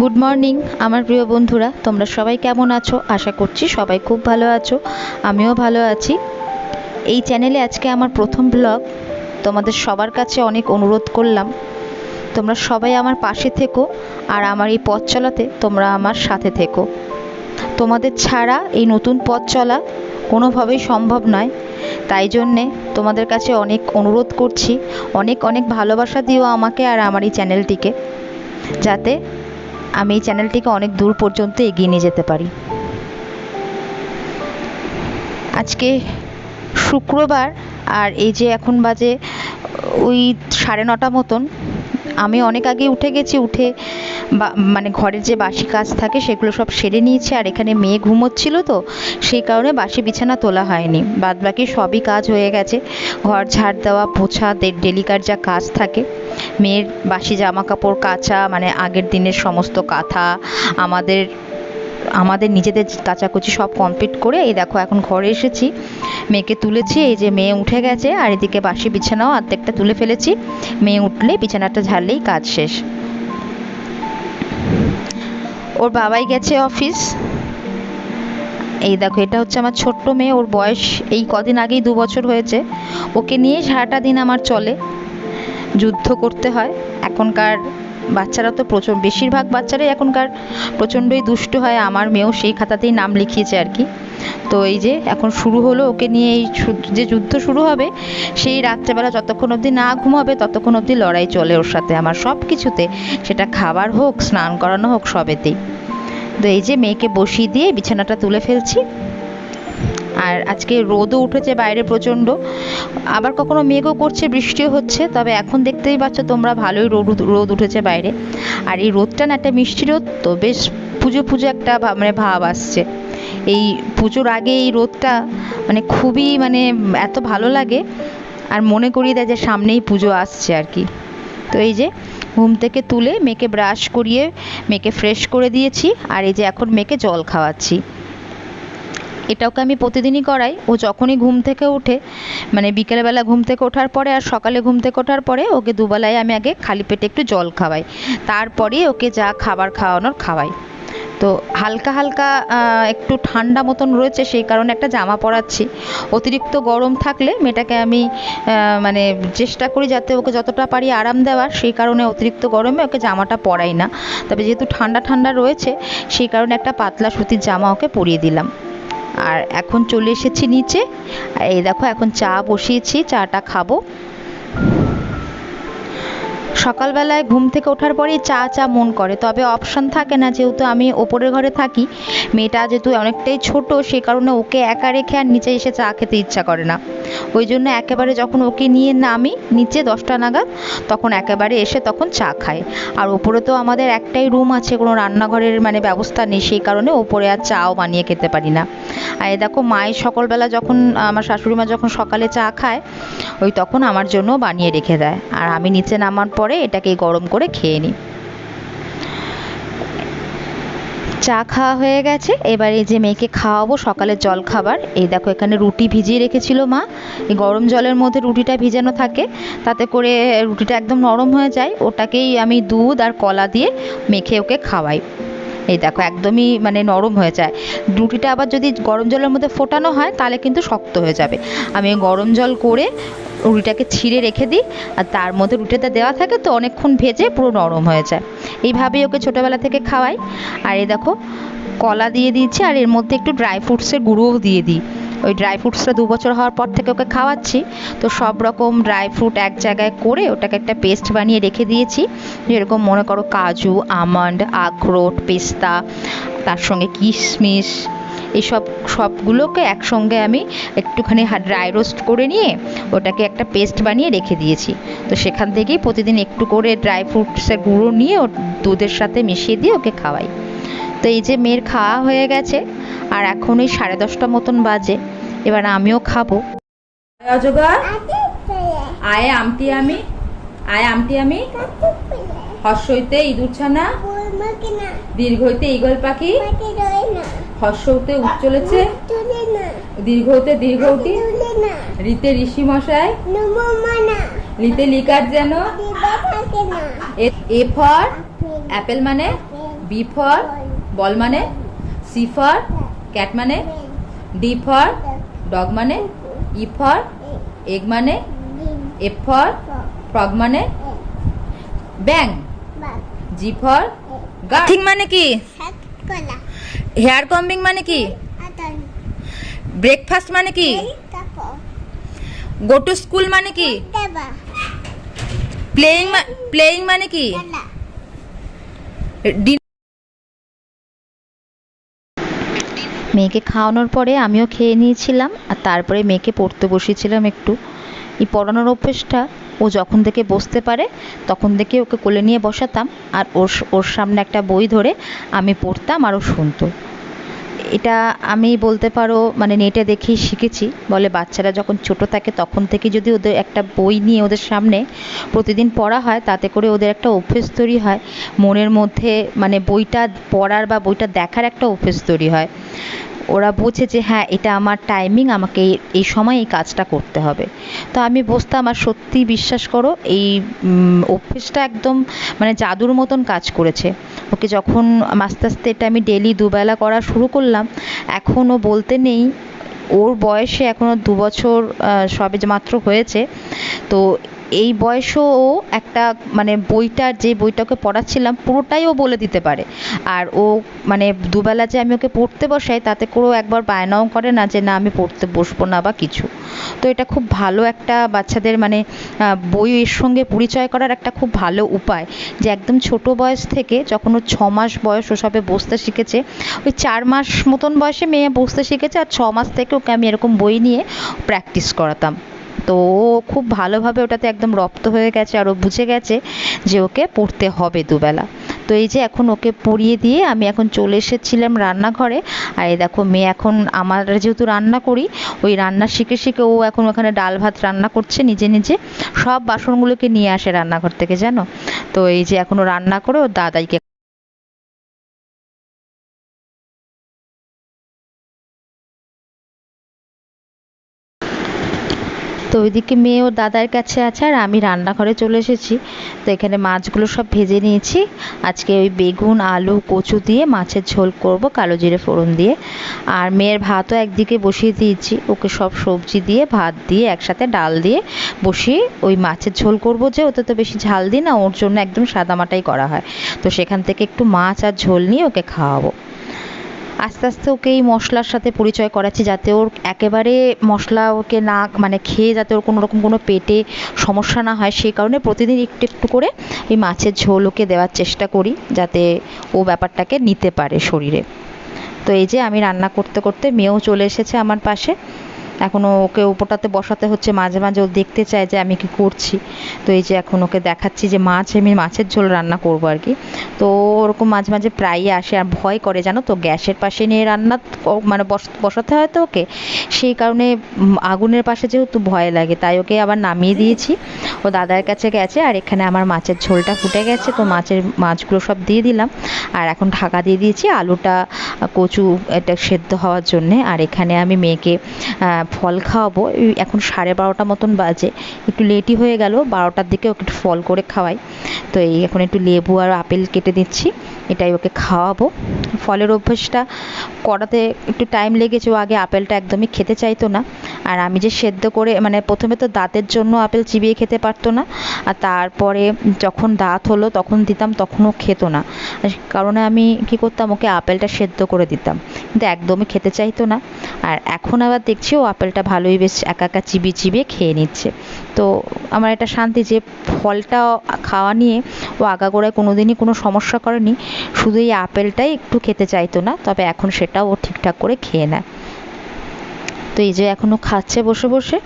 Good morning আমার প্রিয় বন্ধুরা, তোমরা সবাই কেমন আছো? আশা করছি সবাই খুব ভালো আছো, আমিও ভালো আছি। এই চ্যানেলে আজকে আমার প্রথম ব্লগ তোমাদের সবার কাছে অনেক অনুরোধ করলাম। তোমরা সবাই আমার পাশে থেকো, আর আমার এই পথ চলাতে তোমরা আমার সাথে থেকো। তোমাদের ছাড়া এই নতুন পথ চলা কোনোভাবেই সম্ভব নয়। তাই জন্যে তোমাদের কাছে অনেক অনুরোধ করছি, অনেক অনেক ভালোবাসা দিও আমাকে আর আমার এই চ্যানেলটিকে যাতে আমি এই চ্যানেলটিকে অনেক দূর পর্যন্ত এগিয়ে নিয়ে যেতে পারি। আজকে শুক্রবার, আর এই যে এখন বাজে ওই সাড়ে নটা মতন আমি অনেক আগে উঠে গেছি, উঠে মানে ঘরের যে বাসি কাজ থাকে সেগুলো সব সেরে নিয়েছি, আর এখানে মেয়ে ঘুমোচ্ছিল তো, সেই কারণে বাসি বিছানা তোলা হয়নি। বাদ বাকি সবই কাজ হয়ে গেছে, ঘর ঝাড় দেওয়া, পোছা ডেলিকার যা কাজ থাকে, মেয়ের বাসি জামা কাপড় কাচা মানে আগের দিনের সমস্ত কাঁথা, আমাদের আমাদের নিজেদের কাচাকুচি সব কমপ্লিট করে, এই দেখো এখন ঘরে এসেছি। মেয়েকে তুলেছি, এই যে মেয়ে উঠে গেছে, আর এদিকে বাসি বিছানাও অর্ধেকটা তুলে ফেলেছি। মেয়ে উঠলে বিছানাটা ঝাড়লেই কাজ শেষ। ওর বাবাই গেছে অফিস এই দেখো, এটা হচ্ছে আমার ছোট্ট মেয়ে, ওর বয়স এই কদিন আগেই দু বছর হয়েছে। ওকে নিয়ে সারাটা দিন আমার চলে, যুদ্ধ করতে হয়। এখনকার বাচ্চারা তো প্রচুর বেশিরভাগ বাচ্চারাই এখনকার প্রচণ্ডই দুষ্টু হয়। আমার মেয়েও সেই খাতাতেই নাম লিখিয়েছে আর কি। তো এই যে এখন শুরু হলো, ওকে নিয়ে এই যে যুদ্ধ শুরু হবে, সেই রাত্রেবেলা যতক্ষণ অবধি না ঘুমাবে, ততক্ষণ অবধি লড়াই চলে ওর সাথে। আমার সব কিছুতে সেটা খাবার হোক, স্নান করানো হোক, সবেতেই। তো এই যে মেয়েকে বসিয়ে দিয়ে বিছানাটা তুলে ফেলছি। আর আজকে রোদও উঠেছে বাইরে প্রচণ্ড। আবার কখনো মেঘও করছে, বৃষ্টিও হচ্ছে, তবে এখন দেখতেই পাচ্ছ তোমরা ভালোই রোদ রোদ উঠেছে বাইরে। আর এই রোদটা না একটা মিষ্টি রোদ, তো বেশ পুজো পুজো একটা মানে ভাব আসছে। এই পুজোর আগে এই রোদটা মানে খুবই মানে এত ভালো লাগে, আর মনে করিয়ে দেয় যে সামনেই পুজো আসছে আর কি। তো এই যে ঘুম থেকে তুলে মেয়েকে ব্রাশ করিয়ে, মেয়েকে ফ্রেশ করে দিয়েছি, আর এই যে এখন মেয়েকে জল খাওয়াচ্ছি। এটা ওকে আমি প্রতিদিনই করাই। ও যখনই ঘুম থেকে ওঠে মানে বিকেলবেলা ঘুম থেকে ওঠার পরে আর সকালে ঘুম থেকে ওঠার পরে ওকে দুবেলায় আমি আগে খালি পেটে একটু জল খাওয়াই। তারপরে ওকে যা খাবার খাওয়ানোর খাওয়াই। তো হালকা হালকা একটু ঠান্ডা মতন রয়েছে, সেই কারণে একটা জামা পরাচ্ছি। অতিরিক্ত গরম থাকলে মেয়েটাকে আমি মানে চেষ্টা করি যাতে ওকে যতটা পারি আরাম দেওয়ার, সেই কারণে অতিরিক্ত গরমে ওকে জামাটা পরাই না। তবে যেহেতু ঠান্ডা ঠান্ডা রয়েছে, সেই কারণে একটা পাতলা সুতির জামা ওকে পরিয়ে দিলাম। আর এখন চলে এসেছি নিচে। এই দেখো এখন চা বসিয়েছি চাটা খাব। সকালবেলায় ঘুম থেকে ওঠার পরেই চা চা মন করে। তবে অপশন থাকে না, যেহেতু আমি ওপরের ঘরে থাকি, মেয়েটা যেহেতু অনেকটাই ছোট, সে কারণে ওকে একা রেখে আর নিচে এসে চা খেতে ইচ্ছা করে না। ওই জন্য একেবারে যখন ওকে নিয়ে নামি, নিচে দশটা নাগাদ, তখন একেবারে এসে তখন চা খায়। আর ওপরে তো আমাদের একটাই রুম আছে, কোনো রান্নাঘরের মানে ব্যবস্থা নেই, সেই কারণে ওপরে আর চাও বানিয়ে খেতে পারি না। আর এ দেখো, মায়ের সকালবেলা যখন, আমার শাশুড়ি মা যখন সকালে চা খায়, ওই তখন আমার জন্য বানিয়ে রেখে দেয়। আর আমি নিচে নামার পরে এটাকে গরম করে খেয়ে নিই। চা খাওয়া হয়ে গেছে। এবারে যে মেয়েকে খাওয়াবো সকালের জল খাবার, এই দেখো এখানে রুটি ভিজিয়ে রেখেছিল মা। এই গরম জলের মধ্যে রুটিটা ভিজানো থাকে, তাতে করে রুটিটা একদম নরম হয়ে যায়। ওটাকেই আমি দুধ আর কলা দিয়ে মেখে ওকে খাওয়াই। এই দেখো, একদমই মানে নরম হয়ে যায়। রুটিটা আবার যদি গরম জলের মধ্যে ফোটানো হয়, তাহলে কিন্তু শক্ত হয়ে যাবে। আমি গরম জল করে রুটিটাকে ছিঁড়ে রেখে দিই, আর তার মধ্যে রুটিটা দেওয়া থাকে তো অনেকক্ষণ ভেজে পুরো নরম হয়ে যায়। এইভাবেই ওকে ছোটোবেলা থেকে খাওয়াই। আর এই দেখো, কলা দিয়ে দিচ্ছি আর এর মধ্যে একটু ড্রাই ফ্রুটসের গুঁড়োও দিয়ে দিই। ওই ড্রাই ফ্রুটসটা দু বছর হওয়ার পর থেকে ওকে খাওয়াচ্ছি। তো সব রকম ড্রাই ফ্রুট এক জায়গায় করে ওটাকে একটা পেস্ট বানিয়ে রেখে দিয়েছি। যেরকম মনে করো কাজু, আমন্ড, আখরোট, পেস্তা, তার সঙ্গে কিশমিশ এইসব সবগুলোকে একসঙ্গে আমি একটুখানি ড্রাই রোস্ট করে নিয়ে ওটাকে একটা পেস্ট বানিয়ে রেখে দিয়েছি। তো সেখান থেকেই প্রতিদিন একটু করে ড্রাই ফ্রুটসের গুঁড়ো নিয়ে দুধের সাথে মিশিয়ে দিয়ে ওকে খাওয়াই। তো এই যে মেয়ের খাওয়া হয়ে গেছে, আর এখন ওই সাড়ে দশটা মতন বাজে। এবার আমিও খাব। অজগর আয় আমটি আমি। আয় আমটি আমি। হর্ষ হইতে ইঁদুর ছানা। দীর্ঘ হইতে ইগল পাখি। হর্ষ হইতে উঠ চলেছে। দীর্ঘ হইতে দীর্ঘ উঠি রিতে ঋষি মশাই। লিতে লিকার যেন। এ ফর অ্যাপেল মানে? B for ball. মানে? সি ফর ক্যাট মানে? ডি ফর ডগ মানে? E for? এগ মানে? F for? ফ্রগ মানে? ব্যাং। G for? গাথিং মানে কি? হেয়ার কম্বিং মানে কি? ব্রেকফাস্ট মানে কি? গো টু স্কুল মানে কি? প্লেয়িং প্লেয়িং মানে কি? মেয়েকে খাওয়ানোর পরে আমিও খেয়ে নিয়েছিলাম, আর তারপরে মেয়েকে পড়তে বসিয়েছিলাম একটু। এই পড়ানোর অভ্যেসটা ও যখন থেকে বসতে পারে, তখন থেকে ওকে কোলে নিয়ে বসাতাম, আর ওর ওর সামনে একটা বই ধরে আমি পড়তাম আর ও শুনতো। এটা আমি বলতে পারো মানে নেটে দেখেই শিখেছি। বলে বাচ্চারা যখন ছোট থাকে, তখন থেকে যদি ওদের একটা বই নিয়ে ওদের সামনে প্রতিদিন পড়া হয়, তাতে করে ওদের একটা অভ্যেস তৈরি হয়। মনের মধ্যে মানে বইটা পড়ার বা বইটা দেখার একটা অভ্যেস তৈরি হয়। ওরা বোঝে যে হ্যাঁ এটা আমার টাইমিং আমাকে এই- সময় এই কাজটা করতে হবে। তো আমি বসতাম, আর সত্যি বিশ্বাস করো, এই অভ্যেসটা একদম মানে জাদুর মতন কাজ করেছে। ওকে যখন আস্তে আস্তে এটা আমি ডেলি দুবেলা করা শুরু করলাম এখনও বলতে নেই। ওর বয়সে এখনও দু বছর সবে মাত্র হয়েছে। তো এই বয়সেও ও একটা মানে বইটা যে বইটাকে পড়াচ্ছিলাম, পুরোটাই ও বলে দিতে পারে। আর ও মানে দুবেলা যে আমি ওকে পড়তে বসাই, তাতে করেও একবার বায়নাও করে না যে, না, আমি পড়তে বসবো না বা কিছু। তো এটা খুব ভালো একটা বাচ্চাদের মানে বইয়ের সঙ্গে পরিচয় করার একটা খুব ভালো উপায়। যে একদম ছোট বয়স থেকে যখন ও ছ মাস বয়স ও সবে বসতে শিখেছে, ওই চার মাস মতন বয়সে মেয়ে বসতে শিখেছে, আর ছ মাস থেকে ওকে আমি এরকম বই নিয়ে প্র্যাকটিস করাতাম। তো ও খুব ভালোভাবে ওটাতে একদম রপ্ত হয়ে গেছে আর ও বুঝে গেছে যে ওকে পড়তে হবে দুবেলা। তো এই যে এখন ওকে পড়িয়ে দিয়ে আমি এখন চলে এসেছিলাম রান্নাঘরে। আর এই দেখো মেয়ে এখন আমার যেহেতু রান্না করি, ওই রান্না শিখে শিখে ও এখন ওখানে ডাল ভাত রান্না করছে নিজে নিজে। সব বাসনগুলোকে নিয়ে আসে রান্নাঘর থেকে, জানো? তো এই যে এখনও রান্না করে ওর দাদাইকে তো ওইদিকে মেয়ে ওর দাদার কাছে আছে আর আমি রান্নাঘরে চলে এসেছি। তো এখানে মাছগুলো সব ভেজে নিয়েছি। আজকে ওই বেগুন, আলু, কচু দিয়ে মাছের ঝোল করব কালো জিরে ফোড়ন দিয়ে। আর মেয়ের ভাতও একদিকে বসিয়ে দিয়েছি। ওকে সব সবজি দিয়ে, ভাত দিয়ে একসাথে ডাল দিয়ে বসিয়ে ওই মাছের ঝোল করব যে ওতে তো বেশি ঝাল দিই না, ওর জন্য একদম সাদামাটাই করা হয়। তো সেখান থেকে একটু মাছ আর ঝোল নিয়ে ওকে খাওয়াবো। আস্তে আস্তে ওকে এই মশলার সাথে পরিচয় করাচ্ছি যাতে ওর একেবারে মশলা ওকে না মানে খেয়ে যাতে ওর কোনো রকম কোনো পেটে সমস্যা না হয়, সেই কারণে প্রতিদিন একটু একটু করে এই মাছের ঝোল ওকে দেওয়ার চেষ্টা করি যাতে ও ব্যাপারটাকে নিতে পারে শরীরে। তো এই যে আমি রান্না করতে করতে মেয়েও চলে এসেছে আমার পাশে। এখনও ওকে ওপরটাতে বসাতে হচ্ছে, মাঝে মাঝে ও দেখতে চায় যে আমি কি করছি। তো এই যে এখন ওকে দেখাচ্ছি যে মাছ আমি মাছের ঝোল রান্না করব আর কি। তো ওরকম মাঝে মাঝে প্রায়ই আসে আর ভয় করে, জানো তো, গ্যাসের পাশে নিয়ে রান্না মানে বস- বসাতে হয় তো ওকে। সেই কারণে আগুনের পাশে যেহেতু ভয় লাগে, তাই ওকে আবার নামিয়ে দিয়েছি। ও দাদার কাছে গেছে আর এখানে আমার মাছের ঝোলটা ফুটে গেছে, তো মাছের মাছগুলো সব দিয়ে দিলাম। আর এখন ঢাকা দিয়ে দিয়েছি আলুটা কচু, এটা সেদ্ধ হওয়ার জন্যে। আর এখানে আমি মেয়েকে ফল খাওয়াবো। এখন সাড়ে বারোটা মতন বাজে। একটু লেটই হয়ে গেল, বারোটার দিকে ওকে একটু ফল করে খাওয়াই। তো এই এখন একটু লেবু আর আপেল কেটে দিচ্ছি। এটাই ওকে খাওয়াবো। ফলের অভ্যেসটা করাতে একটু টাইম লেগেছে, ও আগে আপেলটা একদমই খেতে চাইতো না। আর আমি যে সেদ্ধ করে মানে প্রথমে তো দাঁতের জন্য আপেল চিবিয়ে খেতে পারতো না, আর তারপরে যখন দাঁত হলো, তখন দিতাম তখনও খেতো না। কারণে আমি কি করতাম, ওকে আপেলটা সেদ্ধ করে দিতাম। কিন্তু একদমই খেতে চাইতো না। আর এখন আবার দেখছি ও আপেলটা ভালোই বেশ একা একা চিবিয়ে চিবিয়ে খেয়ে নিচ্ছে। তো আমার এটা শান্তি যে ফলটা খাওয়া নিয়ে ও আগাগোড়ায় কোনো দিনই কোনো সমস্যা করেনি, শুধু এই আপেলটাই একটু খেতে চাইতো না, তবে এখন সেটাও ও ঠিকঠাক করে খেয়ে নেয়। তো এই যে এখনও খাচ্ছে বসে বসে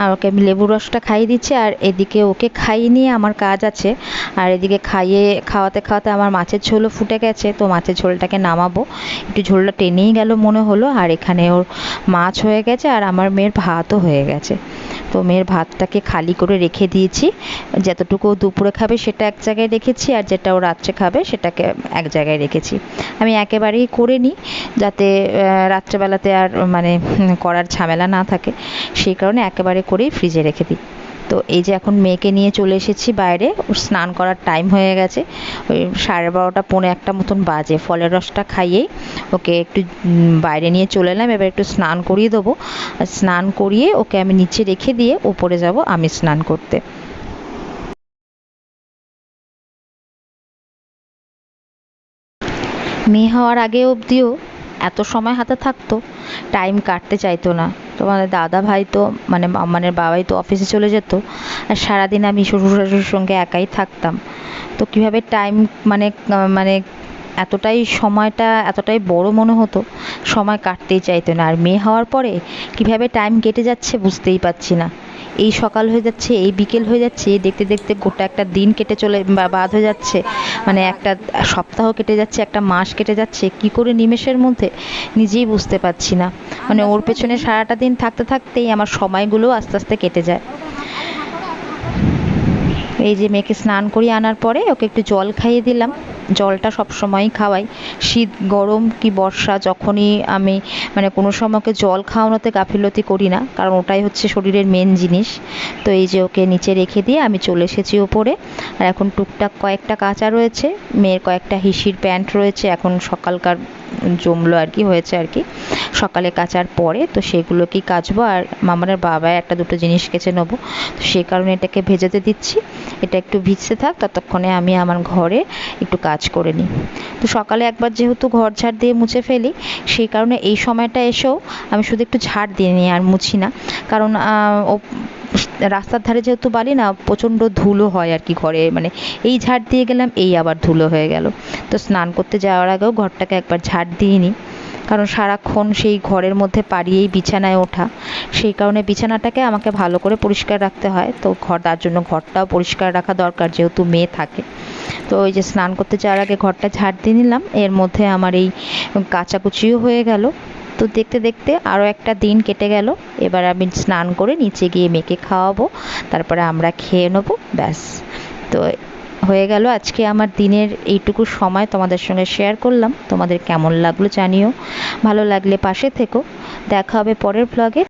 আর ওকে আমি লেবু রসটা খাইয়ে দিচ্ছি, আর এদিকে ওকে খাইয়ে নিয়ে আমার কাজ আছে। আর এদিকে খাইয়ে, খাওয়াতে খাওয়াতে আমার মাছের ঝোলও ফুটে গেছে, তো মাছের ঝোলটাকে নামাবো। একটু ঝোলটা টেনেই গেল মনে হলো, আর এখানে ওর মাছ হয়ে গেছে, আর আমার মেয়ের ভাতও হয়ে গেছে। তো মেয়ের ভাতটাকে খালি করে রেখে দিয়েছি। যতটুকু দুপুরে খাবে সেটা এক জায়গায় রেখেছি, আর যেটা ও রাত্রে খাবে সেটাকে এক জায়গায় রেখেছি। আমি একেবারেই করে নিই, যাতে রাত্রেবেলাতে আর মানে করার ঝামেলা না থাকে। সেই কারণে একেবারে করেই ফ্রিজে রেখে দিই। তো এই যে এখন মেয়েকে নিয়ে চলে এসেছি বাইরে, ওর স্নান করার টাইম হয়ে গেছে। ওই সাড়ে বারোটা, পৌনে একটা মতন বাজে। ফলের রসটা খাইয়েই ওকে একটু বাইরে নিয়ে চলে এলাম। এবার একটু স্নান করিয়ে দেবো। স্নান করিয়ে ওকে আমি নিচে রেখে দিয়ে উপরে যাব আমি স্নান করতে। মেয়ে হওয়ার আগে অবধিও এত সময় হাতে থাকতো টাইম কাটতে চাইতো না। তোমাদের দাদা ভাই তো মানে মানে বাবাই তো অফিসে চলে যেত, আর সারাদিন আমি শ্বশুর শাশুড়ির সঙ্গে একাই থাকতাম। তো কীভাবে টাইম মানে মানে এতটাই সময়টা, এতটাই বড় মনে হতো, সময় কাটতেই চাইতো না। আর মেয়ে হওয়ার পরে কীভাবে টাইম কেটে যাচ্ছে বুঝতেই পারছি না। এই সকাল হয়ে যাচ্ছে, এই বিকেল হয়ে যাচ্ছে দেখতে দেখতে গোটা একটা দিন কেটে চলে বাদ হয়ে যাচ্ছে। মানে একটা সপ্তাহ কেটে যাচ্ছে, একটা মাস কেটে যাচ্ছে, কি করে নিমেষের মধ্যে নিজেই বুঝতে পারছি না। মানে ওর পেছনে সারাটা দিন থাকতে থাকতেই আমার সময়গুলো আস্তে আস্তে কেটে যায়। এই যে মেয়েকে স্নান করিয়ে আনার পরে ওকে একটু জল খাইয়ে দিলাম। জলটা সব সময় খাওয়াই। শীত, গরম কি বর্ষা, যখনই আমি মানে কোনো সময়কে জল খাওয়ানোতে গাফিলতি করি না, কারণ ওটাই হচ্ছে শরীরের মেন জিনিস। তো এই যে ওকে নিচে রেখে দিয়ে আমি চলে এসেছি ওপরে। আর এখন টুকটাক কয়েকটা কাঁচা রয়েছে, মেয়ের কয়েকটা হিসির প্যান্ট রয়েছে, এখন সকালকার জমলো আর কি, হয়েছে আর কি। সকালে কাচার পরে তো সেগুলো কি কাচবো আর মামার বাবা একটা দুটো জিনিস কেচে নেব। তো সেই কারণে এটাকে ভেজাতে দিচ্ছি। এটা একটু ভিজতে থাক, ততক্ষণে আমি আমার ঘরে একটু কাজ করে নিই। তো সকালে একবার যেহেতু ঘর ঝাড় দিয়ে মুছে ফেলি, সেই কারণে এই সময়টা এসেও আমি শুধু একটু ঝাড় দিয়ে নিই আর মুছি না। কারণ রাস্তার ধারে যেহেতু বালি না, প্রচণ্ড ধুলো হয় আর কি ঘরে। মানে এই ঝাড় দিয়ে গেলাম, এই আবার ধুলো হয়ে গেল। তো স্নান করতে যাওয়ার আগেও ঘরটাকে একবার ঝাড় দিয়ে নিই কারণ সারাক্ষণ সেই ঘরের মধ্যে পাড়িয়েই বিছানায় ওঠা। সেই কারণে বিছানাটাকে আমাকে ভালো করে পরিষ্কার রাখতে হয়। তো ঘর, তার জন্য ঘরটাও পরিষ্কার রাখা দরকার, যেহেতু মেয়ে থাকে। তো ওই যে স্নান করতে যাওয়ার আগে ঘরটা ঝাড় দিয়ে নিলাম। এর মধ্যে আমার এই কাচাকুচিও হয়ে গেল। তো দেখতে দেখতে আরও একটা দিন কেটে গেল। এবার আমি স্নান করে নিচে গিয়ে মেকে খাওয়াবো, তারপরে আমরা খেয়ে নেব, ব্যাস। তো হয়ে গেল আজকে আমার দিনের এইটুকু সময় তোমাদের সঙ্গে শেয়ার করলাম। তোমাদের কেমন লাগল জানিও। ভালো লাগলে পাশে থেকো। দেখা হবে পরের ব্লগে